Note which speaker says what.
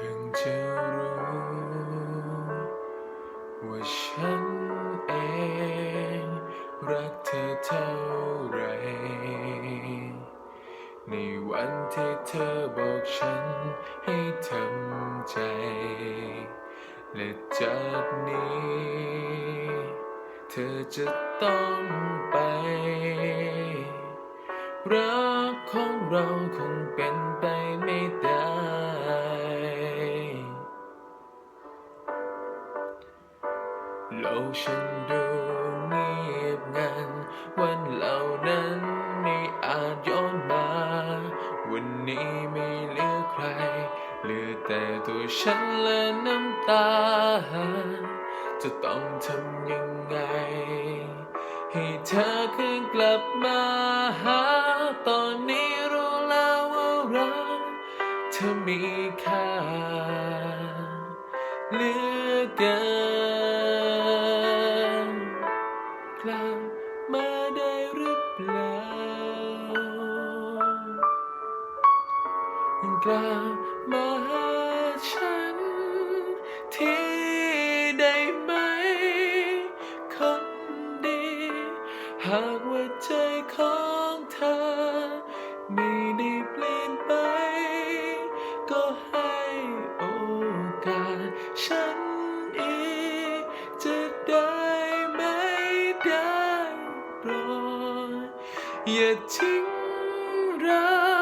Speaker 1: พิ่งจะรู้ว่าฉันเองรักเธอเท่าไร ในวันที่เธอบอกฉันให้ทำใจ และจากนี้ เธอจะต้องไป รักของเราคงเป็นไปไม่ได้ โลกฉันดูเงียบงัน วันเหล่านั้นไม่อาจย้อนมา วันนี้ไม่เหลือใครเหลือแต่ตัวฉันและน้ำตา จะต้องทำยังไง ให้เธอคืนกลับมาหา ตอนนี้รู้แล้วว่ารักเธอมีค่าเหลือเกิน มาได้หรือเปล่ากลับมาหาฉัน ที่ได้ไหม คนดี หากว่าใจของเธอ ไม่ได้เปลี่ยนไป ก็ให้โอกาสฉันอีกจะได้ 也竟然。